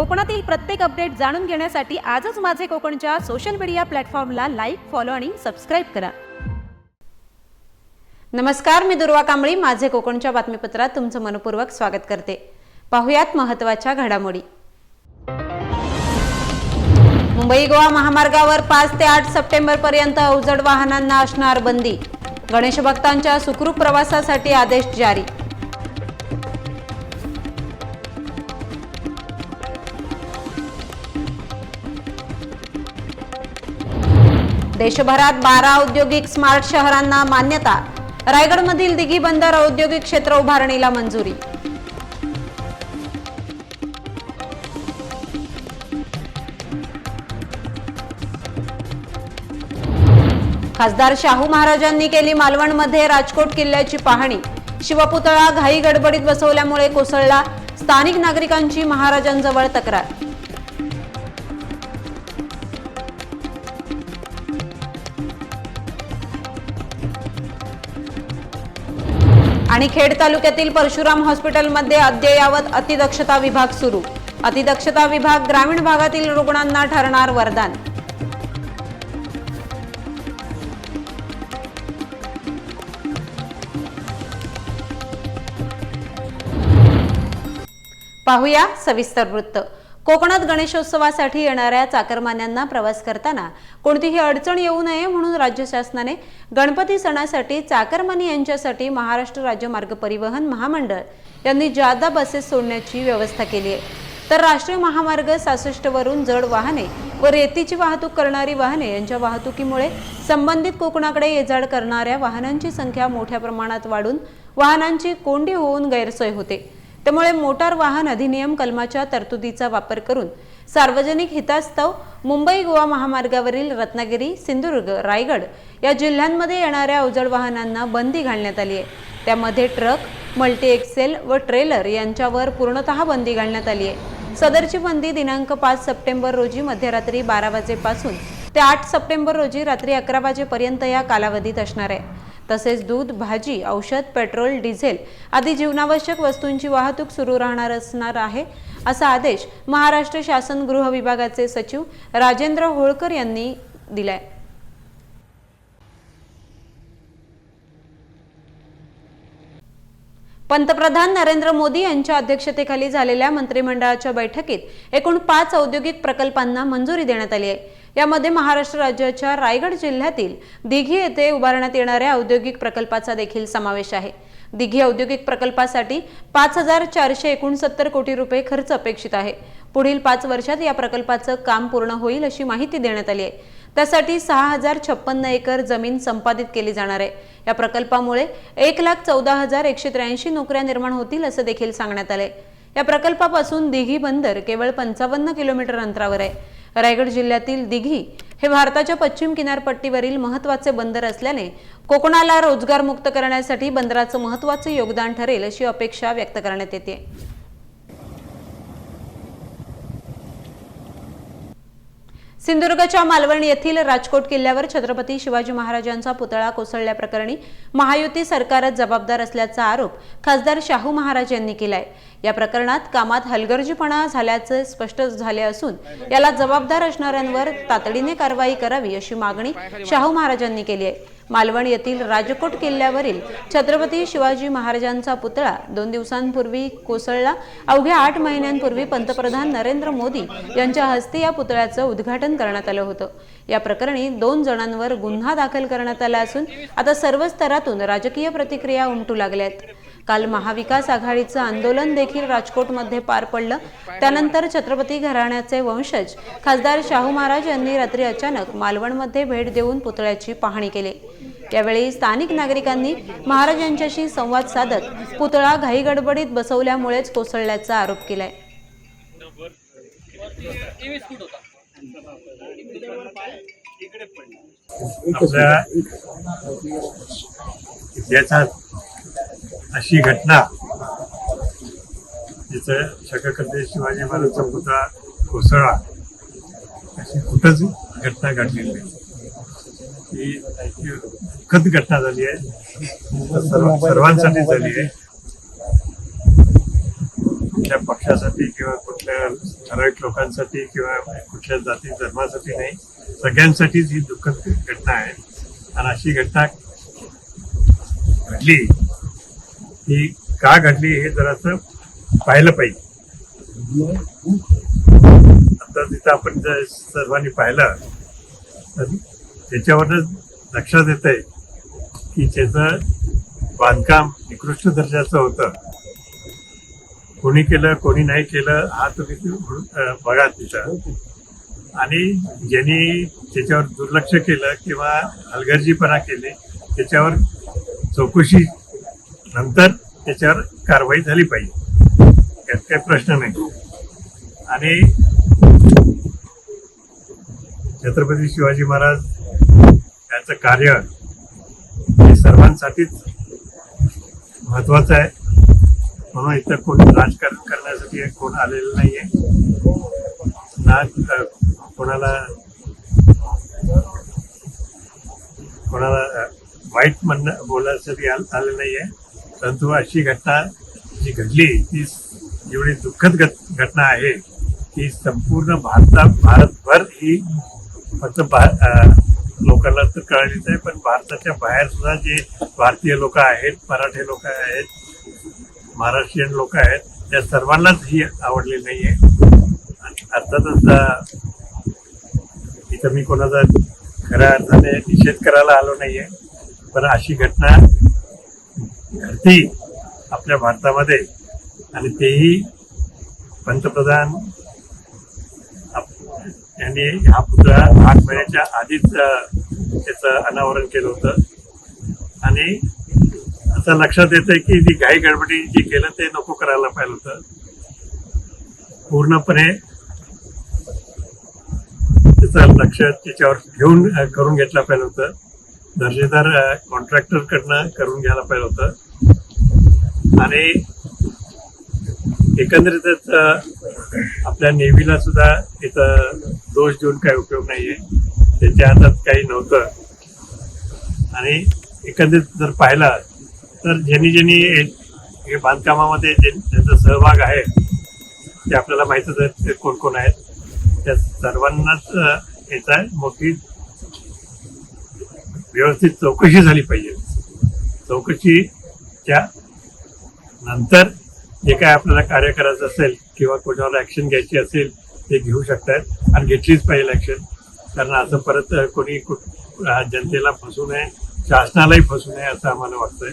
कोकणातील प्रत्येक अपडेट जाणून घेण्यासाठी आजच माझे कोकणच्या सोशल मीडिया प्लॅटफॉर्मला लाईक फॉलो आणि सबस्क्राईब करा. नमस्कार मी दुर्वा कांबळी. माझे कोकणच्या बातमीपत्रात तुमचं मनपूर्वक स्वागत करते. पाहुयात महत्त्वाच्या घडामोडी. मुंबई गोवा महामार्गावर पाच ते आठ सप्टेंबर पर्यंत अवजड वाहनांना असणार बंदी. गणेश भक्तांच्या सुखरूप प्रवासासाठी आदेश जारी. देशभरात बारा औद्योगिक स्मार्ट शहरांना मान्यता. रायगडमधील दिघी बंदर औद्योगिक क्षेत्र उभारणीला मंजुरी. खासदार शाहू महाराजांनी केली मालवणमध्ये राजकोट किल्ल्याची पाहणी. शिवपुतळा घाई गडबडीत बसवल्यामुळे कोसळला. स्थानिक नागरिकांची महाराजांजवळ तक्रार. आणि खेड तालुक्यातील परशुराम हॉस्पिटलमध्ये अद्ययावत अतिदक्षता विभाग सुरू. अतिदक्षता विभाग ग्रामीण भागातील रुग्णांना ठरणार वरदान. पाहूया सविस्तर वृत्त. कोकणात गणेशोत्सवासाठी येणाऱ्या चाकरमान्यांना प्रवास करताना कोणतीही अडचण येऊ नये म्हणून राज्य शासनाने गणपती सणासाठी चाकरमानी यांच्यासाठी महाराष्ट्र राज्य मार्ग परिवहन महामंडळ यांनी जादा बसेस सोडण्याची व्यवस्था केली आहे. तर राष्ट्रीय महामार्ग सासष्टवरून जड वाहने व रेतीची वाहतूक करणारी वाहने यांच्या वाहतुकीमुळे संबंधित कोकणाकडे येजाड करणाऱ्या वाहनांची संख्या मोठ्या प्रमाणात वाढून वाहनांची कोंडी होऊन गैरसोय होते. त्यामुळे मोटार वाहन अधिनियम कलमाच्या तरतुदीचा वापर करून सार्वजनिक हितास्तव मुंबई गोवा महामार्गावरील रत्नागिरी सिंधुदुर्ग रायगड या जिल्ह्यांमध्ये येणाऱ्या अवजड वाहनांना बंदी घालण्यात आली आहे. त्यामध्ये ट्रक मल्टी एक्सेल व ट्रेलर यांच्यावर पूर्णतः बंदी घालण्यात आली आहे. सदरची बंदी दिनांक पाच सप्टेंबर रोजी मध्यरात्री बारा वाजेपासून ते आठ सप्टेंबर रोजी रात्री अकरा वाजेपर्यंत या कालावधीत असणार आहे. तसेच दूध भाजी औषध पेट्रोल डिझेल आदी जीवनावश्यक वस्तूंची वाहतूक सुरू राहणार असणार आहे असा आदेश महाराष्ट्र शासन गृह विभागाचे सचिव राजेंद्र होळकर यांनी दिलाय. पंतप्रधान नरेंद्र मोदी यांच्या अध्यक्षतेखाली झालेल्या मंत्रिमंडळाच्या बैठकीत एकूण पाच औद्योगिक प्रकल्पांना मंजुरी देण्यात आली आहे. यामध्ये महाराष्ट्र राज्याच्या रायगड जिल्ह्यातील दिघी येथे उभारण्यात येणाऱ्या औद्योगिक प्रकल्पाचा देखील समावेश आहे. दिघी औद्योगिक प्रकल्पासाठी पाच हजार चारशे एकोणसत्तर कोटी रुपये खर्च अपेक्षित आहे. पुढील पाच वर्षात या प्रकल्पाचं काम पूर्ण होईल अशी माहिती देण्यात आली आहे. त्यासाठी सहा हजार छप्पन्न एकर जमीन संपादित केली जाणार आहे. या प्रकल्पामुळे एक लाख चौदा हजार एकशे त्र्याऐंशी नोकऱ्या निर्माण होतील असं देखील सांगण्यात आलंय. या प्रकल्पापासून दिघी बंदर केवळ पंचावन्न किलोमीटर अंतरावर आहे. रायगड जिल्ह्यातील दिघी हे भारताच्या पश्चिम किनारपट्टीवरील महत्त्वाचे बंदर असल्याने कोकणाला रोजगार मुक्त करण्यासाठी बंदराचं महत्वाचं योगदान ठरेल अशी अपेक्षा व्यक्त करण्यात येते. सिंधुदुर्गच्या मालवण येथील राजकोट किल्ल्यावर छत्रपती शिवाजी महाराजांचा पुतळा कोसळल्याप्रकरणी महायुती सरकारच जबाबदार असल्याचा आरोप खासदार शाहू महाराज यांनी केलाय. या प्रकरणात कामात हलगर्जीपणा झाल्याचे स्पष्ट झाले असून याला जबाबदार असणाऱ्यांवर तातडीने कारवाई करावी अशी मागणी शाहू महाराजांनी केली आहे. मालवण येथील राजकोट किल्ल्यावरील छत्रपती शिवाजी महाराजांचा पुतळा दोन दिवसांपूर्वी कोसळला. अवघ्या आठ महिन्यांपूर्वी पंतप्रधान नरेंद्र मोदी यांच्या हस्ते या पुतळ्याचं उद्घाटन करण्यात आलं होतं. या प्रकरणी दोन जणांवर गुन्हा दाखल करण्यात आला असून आता सर्व स्तरातून राजकीय प्रतिक्रिया उमटू लागल्या आहेत काल महाविकास आघाडीचं आंदोलन देखील राजकोटमध्ये पार पडलं. त्यानंतर छत्रपती घराण्याचे वंशज खासदार शाहू महाराज यांनी रात्री अचानक मालवणमध्ये भेट देऊन पुतळ्याची पाहणी केली. यावेळी स्थानिक नागरिकांनी महाराज यांच्याशी संवाद साधत पुतळा घाई गडबडीत बसवल्यामुळेच कोसळल्याचा आरोप केलाय. आपल्या इतिहासात अशी घटना. जिथं छत्रपती शिवाजी महाराजचा पुतळा कोसळा अशी कुठंच घटना घडलेली नाही. ही दुःखद घटना झाली आहे. सर्वांसाठी झाली आहे. कुठल्या पक्षासाठी किंवा कुठल्या ठराविक लोकांसाठी किंवा कुठल्या जाती धर्मासाठी नाही. सगळ्यांसाठीच ही दुःखद घटना आहे. आणि अशी घटना घडली. ही का घडली हे जरासं पाहिलं पाहिजे. आता तिथं आपण जर सर्वांनी पाहिलं तर त्याच्यावरच लक्षात येत आहे की त्याचं बांधकाम निकृष्ट दर्जाचं होतं. कोणी केलं कोणी नाही केलं हा तुम्ही बघा तिथं. आणि ज्यांनी त्याच्यावर दुर्लक्ष केलं किंवा हलगर्जीपणा केले त्याच्यावर चौकशी नंतर त्याच्यावर कारवाई झाली पाहिजे. यात काही प्रश्न नाही. आणि छत्रपती शिवाजी महाराज यांचं कार्य हे सर्वांसाठीच महत्वाचं आहे. म्हणून इथं कोण राजकारण करण्यासाठी कोण आलेलं नाहीये. ना कोणाला कोणाला वाईट म्हणणं बोलण्यासाठी आलं नाही आहे परंतु अशी घटना जी घडली ती एवढी दुःखद घट- घटना आहे की संपूर्ण भारता भारतभर ही फक्त भा- लोकांना तर कळलीच आहे पण भारताच्या बाहेर सुद्धा जे भारतीय लोक आहेत मराठी लोक आहेत महाराष्ट्रीयन लोक आहेत त्या सर्वांनाच ही आवडली नाही आणि अर्थातच इथं मी कोणाचा खऱ्या अर्थाने निषेध करायला आलो नाही आहे पण अशी घटना घडती आपल्या भारतामध्ये आणि तेही पंतप्रधान यांनी हा पुतळा आठ महिन्याच्या आधीच त्याचं अनावरण केलं होतं. आणि असं लक्षात येतंय की जी घाई गडबडी जी केलं ते नको करायला पाहिजे होतं. पूर्णपणे त्याचं लक्ष त्याच्यावर घेऊन करून घेतलं पाहिजे होतं. दर्जेदार कॉन्ट्रॅक्टर कडनं करून घ्यायला पाहिजे होतं. आणि एकंदरीतच आपल्या नेव्हीला सुद्धा इथं दोष देऊन काही उपयोग नाहीये. त्यांच्या हातात काही नव्हतं. आणि एकंदरीत जर पाहिला तर ज्यांनी ज्यांनी हे- बांधकामामध्ये जे- त्यांचा सहभाग आहे ते आपल्याला माहितच आहे ते कोण कोण आहेत. त्या सर्वांनाच याचा मोठी व्यवस्थित चौकशी झाली पाहिजे. चौकशीच्या नंतर जे काय आपल्याला कार्य करायचं असेल किंवा कोणावर ॲक्शन घ्यायची असेल ते घेऊ शकतात आणि घेतलीच पाहिजे ॲक्शन कारण असं परत कोणी जनतेला फसू नये शासनालाही फसू नये असं आम्हाला वाटतंय.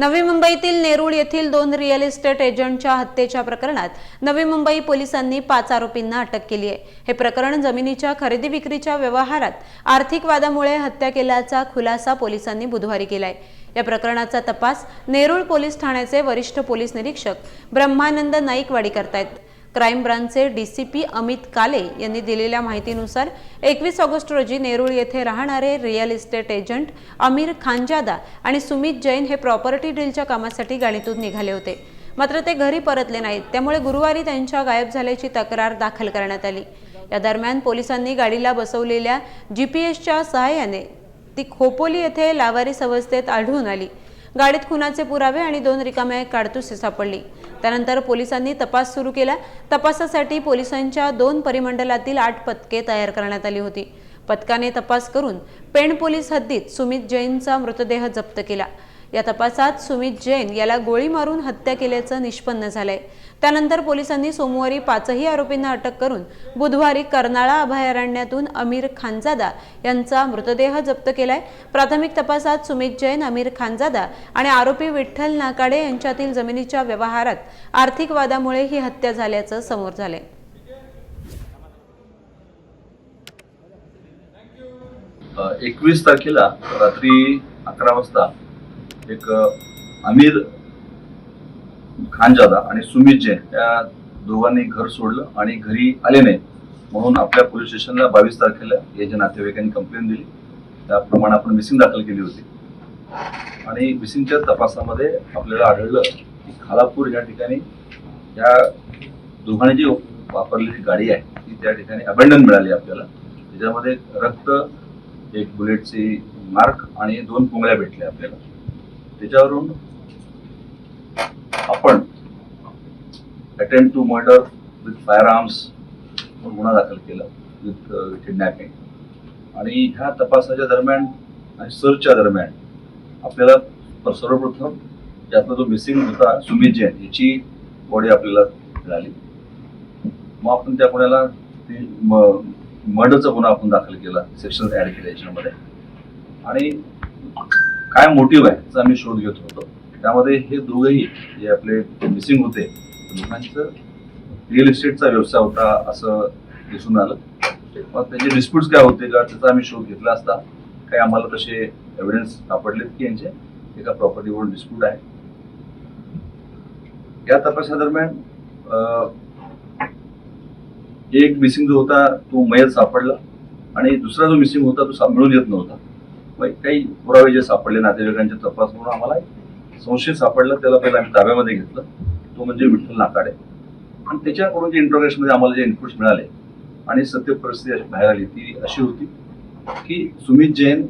नवी मुंबईतील नेरूळ येथील दोन रिअल इस्टेट एजंटच्या हत्येच्या प्रकरणात नवी मुंबई पोलिसांनी पाच आरोपींना अटक केली आहे. हे प्रकरण जमिनीच्या खरेदी विक्रीच्या व्यवहारात आर्थिक वादामुळे हत्या केल्याचा खुलासा पोलिसांनी बुधवारी केलाय. या प्रकरणाचा तपास नेरूळ पोलीस ठाण्याचे वरिष्ठ पोलीस निरीक्षक ब्रह्मानंद नाईकवाडी करतायत. क्राईम ब्रांचचे डीसीपी अमित काले यांनी दिलेल्या माहितीनुसार एकवीस ऑगस्ट रोजी नेरूळ येथे राहणारे real estate agent Amir Khanzada आणि सुमित जैन हे प्रॉपर्टी डीलच्या कामासाठी गाडीतून निघाले होते. मात्र ते घरी परतले नाहीत. त्यामुळे गुरुवारी त्यांच्या गायब झाल्याची तक्रार दाखल करण्यात आली. या दरम्यान पोलिसांनी गाडीला बसवलेल्या जी पी एसच्या सहाय्याने ती खोपोली येथे लावारी अवस्थेत आढळून आली. गाडीत खुनाचे पुरावे आणि दोन रिकाम्या काडतुसे सापडली. त्यानंतर पोलिसांनी तपास सुरू केला. तपासासाठी पोलिसांच्या दोन परिमंडलातील आठ पथके तयार करण्यात आली होती. पथकाने तपास करून पेण पोलीस हद्दीत सुमित जैनचा मृतदेह जप्त केला. या तपासात सुमित जैन याला गोळी मारून हत्या केल्याचं निष्पन्न झालंय. त्यानंतर पोलिसांनी सोमवारी पाचही आरोपींना अटक करून बुधवारी कर्नाळा अभयारण्यातून अमीर खानजादा यांचा मृतदेह जप्त केलाय. प्राथमिक तपासात सुमित जैन अमीर खानजादा आणि आरोपी विठ्ठल नाकाडे यांच्यातील जमिनीच्या व्यवहारात आर्थिक वादामुळे ही हत्या झाल्याचं समोर झालंय. एकवीस तारखेला रात्री अकरा वाजता एक आमिर खानजादा आणि सुमित जैन या दोघांनी घर सोडलं आणि घरी आले नाही. म्हणून आपल्या पोलीस स्टेशनला बावीस तारखेला याच्या नातेवाईकांनी कंप्लेंट दिली त्याप्रमाणे आपण मिसिंग दाखल केली होती. आणि मिसिंगच्या तपासामध्ये आपल्याला आढळलं की खालापूर या ठिकाणी या दोघांनी जी वापरलेली गाडी आहे ती त्या ठिकाणी अबँडन मिळाली आपल्याला. त्याच्यामध्ये रक्त एक बुलेटची मार्क आणि दोन पुंगळ्या भेटल्या आपल्याला. त्याच्यावरून आपण attempt to murder with firearms गुन्हा दाखल केला विथ किडनॅपिंग uh, आणि ह्या तपासाच्या दरम्यान आणि सर्चच्या दरम्यान आपल्याला सर्वप्रथम त्यातला जो मिसिंग होता सुमित जैन याची बॉडी आपल्याला मिळाली. मग आपण त्या गुन्ह्याला मर्डरचा गुन्हा आपण दाखल केला सेक्शन ऍड केला याच्यामध्ये आणि काय मोटिव्ह आहे याचा आम्ही शोध घेत होतो. त्यामध्ये हे दोघंही जे आपले मिसिंग होते लोकांचं रिअल इस्टेटचा व्यवसाय होता असं दिसून आलं. मग त्यांचे डिस्प्यूट्स काय होते का त्याचा आम्ही शोध घेतला असता. काही आम्हाला तसे एव्हिडन्स सापडलेत की यांचे. एका प्रॉपर्टीवरून डिस्प्यूट आहे. या तपासादरम्यान एक मिसिंग जो होता तो मयत सापडला. आणि दुसरा जो मिसिंग होता तो मिळून येत नव्हता. मग काही पुरावे जे सापडले नातेवाईकांच्या तपास म्हणून आम्हाला संशय सापडला. त्याला पहिला आम्ही ताब्यामध्ये घेतलं. तो म्हणजे विठ्ठल नाकाडे. आणि त्याच्याकडून जे इंट्रोगेशनमध्ये आम्हाला जे इनपुट्स मिळाले आणि सत्य परिस्थिती अशी बाहेर आली ती अशी होती की सुमित जैन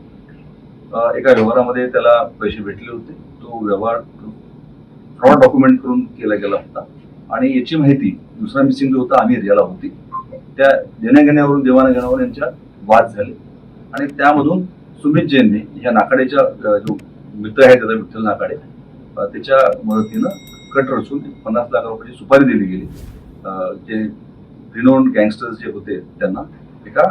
एका व्यवहारामध्ये त्याला पैसे भेटले होते. तो व्यवहार फ्रॉड डॉक्युमेंट करून केला गेला होता. आणि याची माहिती दुसरा मिसिंग जो होता आमिर याला होती. त्या देण्याघेण्यावरून देवाणघेण्यावर यांच्या वाद झाले. आणि त्यामधून सुमित जैनने ह्या नाकाडेच्या जो मित्र आहे त्याचा विठ्ठल नाकाडे त्याच्या मदतीनं कट रचून पन्नास लाख रुपयाची सुपारी दिली गेली. जे रिनोन गँगस्टर्स जे होते त्यांना एका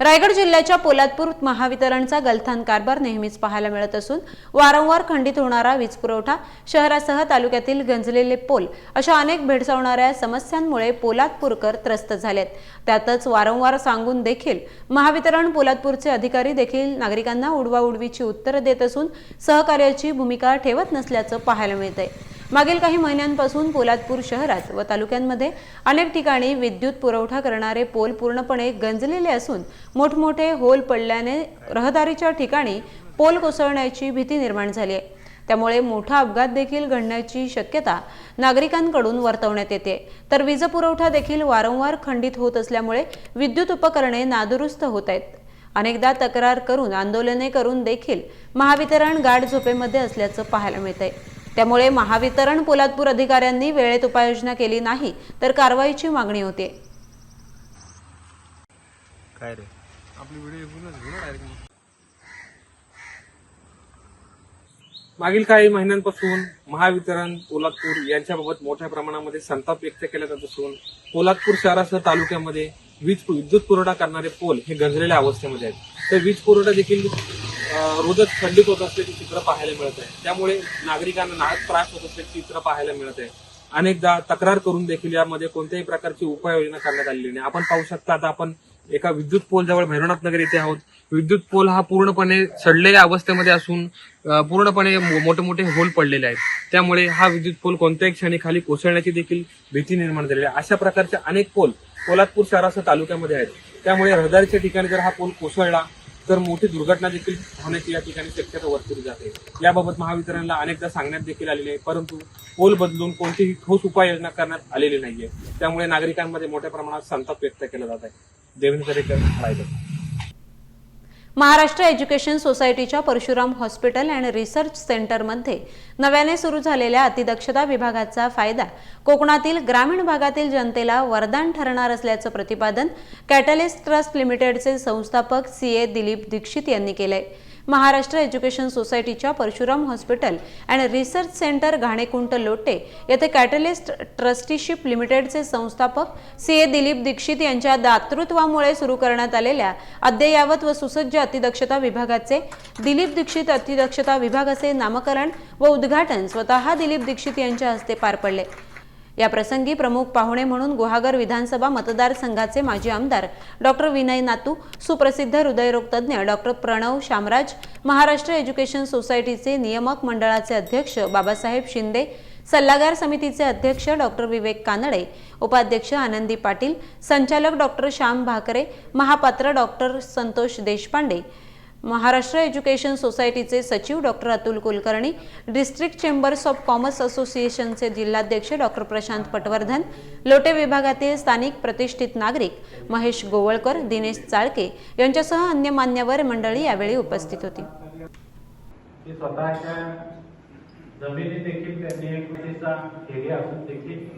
रायगड जिल्ह्याच्या पोलादपूर महावितरणचा गलथान कारभार नेहमीच पाहायला मिळत असून वारंवार खंडित होणारा वीज पुरवठा शहरासह तालुक्यातील गंजलेले पोल अशा अनेक भेडसावणाऱ्या समस्यांमुळे पोलादपूरकर त्रस्त झालेत. त्यातच वारंवार सांगून देखील महावितरण पोलादपूरचे अधिकारी देखील नागरिकांना उडवाउडवीची उत्तरं देत असून सहकार्याची भूमिका ठेवत नसल्याचं पाहायला मिळतंय. मागील काही महिन्यांपासून पोलादपूर शहरात व तालुक्यांमध्ये अनेक ठिकाणी विद्युत पुरवठा करणारे पोल पूर्णपणे गंजलेले असून मोठमोठे होल पडल्याने रहदारीच्या ठिकाणी पोल कोसळण्याची भीती निर्माण झाली आहे. त्यामुळे मोठा अपघात देखील घडण्याची शक्यता नागरिकांकडून वर्तवण्यात येते. तर वीज पुरवठा देखील वारंवार खंडित होत असल्यामुळे विद्युत उपकरणे नादुरुस्त होत आहेत. अनेकदा तक्रार करून आंदोलने करून देखील महावितरण गाठ झोपेमध्ये असल्याचं पाहायला मिळतंय. त्यामुळे महावितरण पोलादपूर अधिकाऱ्यांनी वेळेत उपाययोजना केली नाही तर कारवाईची मागणी होते काय रे? आपली व्हिडिओ पूर्ण घेऊ ना डायरेक्ट मागील काही महिन्यांपासून महावितरण पोलादपूर यांच्याबाबत मोठ्या प्रमाणामध्ये संताप व्यक्त केला जात असून पोलादपूर शहरासह तालुक्यामध्ये वीज विद्युत पुरवठा करणारे पोल हे गंजलेल्या अवस्थेमध्ये आहेत. तर वीज पुरवठा देखील रोजच खंडित होत असल्याचे चित्र पाहायला मिळत आहे. त्यामुळे नागरिकांना नाहक त्रास होत असल्याचे चित्र पाहायला मिळत आहे. अनेकदा तक्रार करून देखील यामध्ये कोणत्याही प्रकारची उपाययोजना करण्यात आलेली नाही. आपण पाहू शकता आता आपण एका विद्युत पोल जवळ भैरवनाथ नगर येथे आहोत. विद्युत पोल हा पूर्णपणे सडलेल्या अवस्थेमध्ये असून पूर्णपणे मो- मोठे मोठे होल पडलेले आहेत. त्यामुळे हा विद्युत पोल कोणत्याही क्षणी खाली कोसळण्याची देखील भीती निर्माण झालेली आहे. अशा प्रकारचे अनेक पोल पोलादपूर शहरासह तालुक्यामध्ये आहेत. त्यामुळे रहदारीच्या ठिकाणी जर हा पोल कोसळला तर मोठी दुर्घटना देखील होण्याची या ठिकाणी शक्यता वर्तवली जाते. याबाबत महावितरणला अनेकदा सांगण्यात देखील आलेले आहे परंतु पोल बदलून कोणतीही ठोस उपाययोजना करण्यात आलेली नाहीये. त्यामुळे नागरिकांमध्ये मोठ्या प्रमाणात संताप व्यक्त केला जात आहे. देवेंद्र दरेकर रायगड. महाराष्ट्र एज्युकेशन सोसायटीच्या परशुराम हॉस्पिटल अँड रिसर्च सेंटरमध्ये नव्याने सुरू झालेल्या अतिदक्षता विभागाचा फायदा कोकणातील ग्रामीण भागातील जनतेला वरदान ठरणार असल्याचं प्रतिपादन कॅटलिस्ट ट्रस्ट लिमिटेडचे संस्थापक सी ए दिलीप दीक्षित यांनी केलंय. महाराष्ट्र एज्युकेशन सोसायटीच्या Parshuram hospital and research centre Ghanekunt Lote येथे कॅटलिस्ट ट्रस्टीशिप लिमिटेडचे संस्थापक सी ए दिलीप दीक्षित यांच्या दातृत्वामुळे सुरू करण्यात आलेल्या अद्ययावत व सुसज्ज अतिदक्षता विभागाचे दिलीप दीक्षित अतिदक्षता विभागाचे नामकरण व उद्घाटन स्वतः दिलीप दीक्षित यांच्या हस्ते पार पडले. या प्रसंगी प्रमुख पाहुणे म्हणून गुहागर विधानसभा मतदारसंघाचे माजी आमदार डॉक्टर विनय नातू सुप्रसिद्ध हृदयरोग तज्ज्ञ डॉक्टर प्रणव शामराज महाराष्ट्र एज्युकेशन सोसायटीचे नियामक मंडळाचे अध्यक्ष बाबासाहेब शिंदे सल्लागार समितीचे अध्यक्ष डॉक्टर विवेक कानडे उपाध्यक्ष आनंदी पाटील संचालक doctor Shyam Bhakare Mahapatra doctor Santosh Deshpande Maharashtra education सोसायटीचे सचिव doctor Atul Kulkarni district chambers of commerce असोसिएशनचे जिल्हाध्यक्ष डॉक्टर प्रशांत पटवर्धन लोटे विभागातील स्थानिक प्रतिष्ठित नागरिक महेश गोवळकर दिनेश चाळके यांच्यासह अन्य मान्यवर मंडळी यावेळी उपस्थित होती. जमिनी देखील त्यांनी एक कोटीचा एरिया असून देखील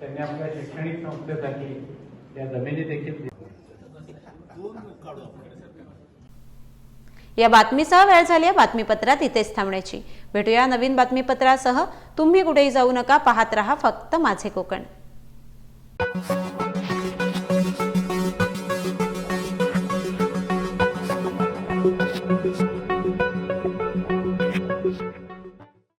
त्यांनी आपल्या शैक्षणिक संस्थेसाठी या जमिनी देखील. या बातमीसह वेळ झाली आहे बातमीपत्रात इथेच थांबण्याची. भेटूया नवीन बातमीपत्रासह. तुम्ही कुठेही जाऊ नका पाहत रहा फक्त माझे कोकण.